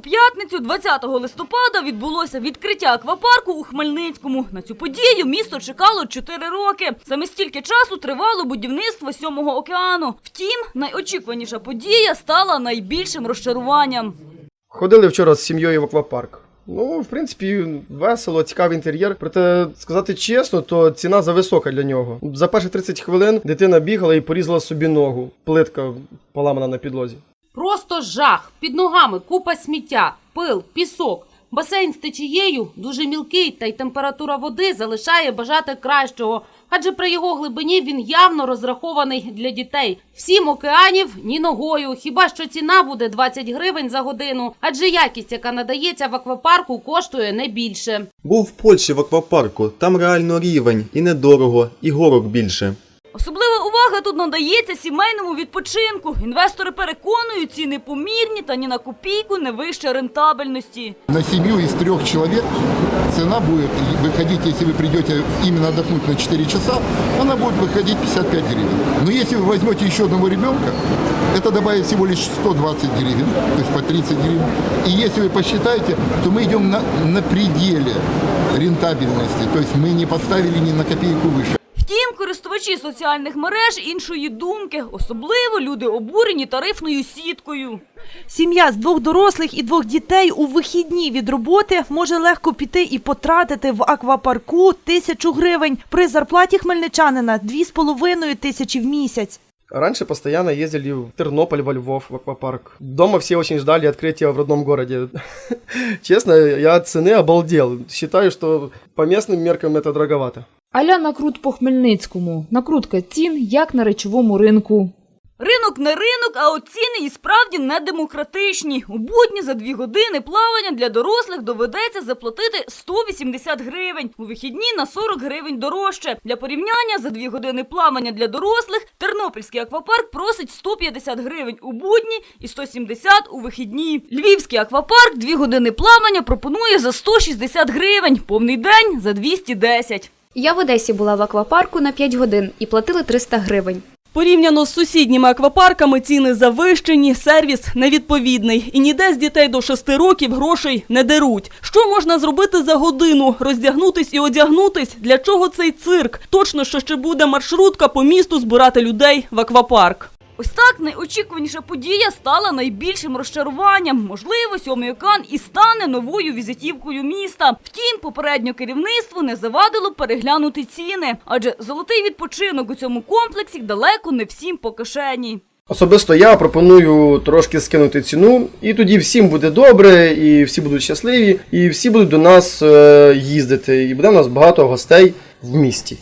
п'ятницю, 20 листопада, відбулося відкриття аквапарку у Хмельницькому. На цю подію місто чекало 4 роки. Саме стільки часу тривало будівництво сьомого океану. Втім, найочікуваніша подія стала найбільшим розчаруванням. Ходили вчора з сім'єю в аквапарк. Ну, в принципі, весело, цікавий інтер'єр. Проте, сказати чесно, то ціна зависока для нього. За перші 30 хвилин дитина бігала і порізала собі ногу. Плитка поламана на підлозі. Просто жах. Під ногами купа сміття, пил, пісок. Басейн з течією дуже мілкий, та й температура води залишає бажати кращого. Адже при його глибині він явно розрахований для дітей. Всім океанів ні ногою. Хіба що ціна буде 20 гривень за годину, адже якість, яка надається в аквапарку, коштує не більше. Був в Польщі в аквапарку, там реально рівень, і недорого, і горок більше. Особлива увага тут надається сімейному відпочинку. Інвестори переконують, ціни помірні та ні на копійку не вище рентабельності. На семью из трех человек цена будет выходить, если вы придете именно отдохнуть на 4 часа, она будет выходить 55 гривен. Но если вы возьмете еще одного ребенка, это добавит всего лишь 120 гривен, то есть по 30 гривен. И если вы посчитаете, то мы идем на, на пределе рентабельности, то есть мы не поставили ни на копейку выше. Втім, користувачі соціальних мереж іншої думки, особливо люди обурені тарифною сіткою. Сім'я з двох дорослих і двох дітей у вихідні від роботи може легко піти і потратити в аквапарку тисячу гривень. При зарплаті хмельничанина дві з половиною тисячі в місяць. Раньше постоянно ездили в Тернополь, во Львов, в аквапарк. Дома все очень ждали открытия в родном городе. Честно, я от цены обалдел. Считаю, что по местным меркам это дороговато. Аля накрут по Хмельницькому. Накрутка цін, як на речовому ринку. Ринок не ринок, а от ціни і справді не демократичні. У будні за дві години плавання для дорослих доведеться заплатити 180 гривень. У вихідні на 40 гривень дорожче. Для порівняння за дві години плавання для дорослих Тернопільський аквапарк просить 150 гривень у будні і 170 у вихідні. Львівський аквапарк дві години плавання пропонує за 160 гривень, повний день за 210. Я в Одесі була в аквапарку на 5 годин і платили 300 гривень. Порівняно з сусідніми аквапарками ціни завищені, сервіс невідповідний. І ніде з дітей до шести років грошей не деруть. Що можна зробити за годину? Роздягнутись і одягнутись? Для чого цей цирк? Точно, що ще буде маршрутка по місту збирати людей в аквапарк. Ось так найочікуваніша подія стала найбільшим розчаруванням. Можливо, сьомий океан і стане новою візитівкою міста. Втім, попередньо керівництво не завадило переглянути ціни, адже золотий відпочинок у цьому комплексі далеко не всім по кишені. Особисто я пропоную трошки скинути ціну, і тоді всім буде добре, і всі будуть щасливі, і всі будуть до нас е, їздити, і буде у нас багато гостей в місті.